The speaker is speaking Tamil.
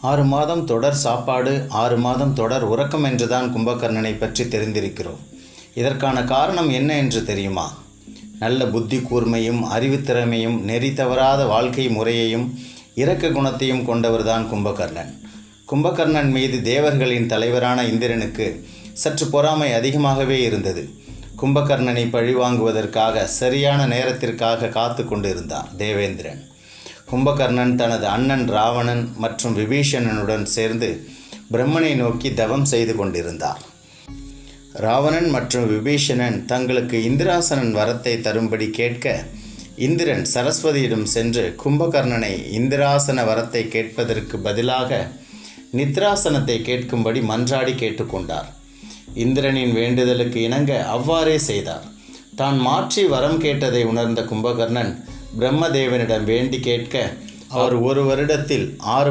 ஆறு மாதம் தொடர் சாப்பாடு ஆறு மாதம் தொடர் உறக்கம் என்றுதான் கும்பகர்ணனை பற்றி தெரிந்திருக்கிறோம். இதற்கான காரணம் என்ன என்று தெரியுமா? நல்ல புத்தி கூர்மையும் அறிவுத்திறமையும் நெறி தவறாத வாழ்க்கை முறையையும் இரக்க குணத்தையும் கொண்டவர்தான் கும்பகர்ணன். கும்பகர்ணன் மீது தேவர்களின் தலைவரான இந்திரனுக்கு சற்று பொறாமை அதிகமாகவே இருந்தது. கும்பகர்ணனை பழிவாங்குவதற்காக சரியான நேரத்திற்காக காத்து கொண்டிருந்தார் தேவேந்திரன். கும்பகர்ணன் தனது அண்ணன் ராவணன் மற்றும் விபீஷணனுடன் சேர்ந்து பிரம்மனை நோக்கி தவம் செய்து கொண்டிருந்தார். ராவணன் மற்றும் விபீஷணன் தங்களுக்கு இந்திராசனன் வரத்தை தரும்படி கேட்க இந்திரன் சரஸ்வதியிடம் சென்று கும்பகர்ணனை இந்திராசன வரத்தை கேட்பதற்கு பதிலாக நித்ராசனத்தை கேட்கும்படி மன்றாடி கேட்டுக்கொண்டார். இந்திரனின் வேண்டுதலுக்கு இணங்க அவ்வாறே செய்தார். தான் மாற்றி வரம் கேட்டதை உணர்ந்த கும்பகர்ணன் பிரம்மதேவனிடம் வேண்டி கேட்க அவர் ஒரு வருடத்தில் ஆறு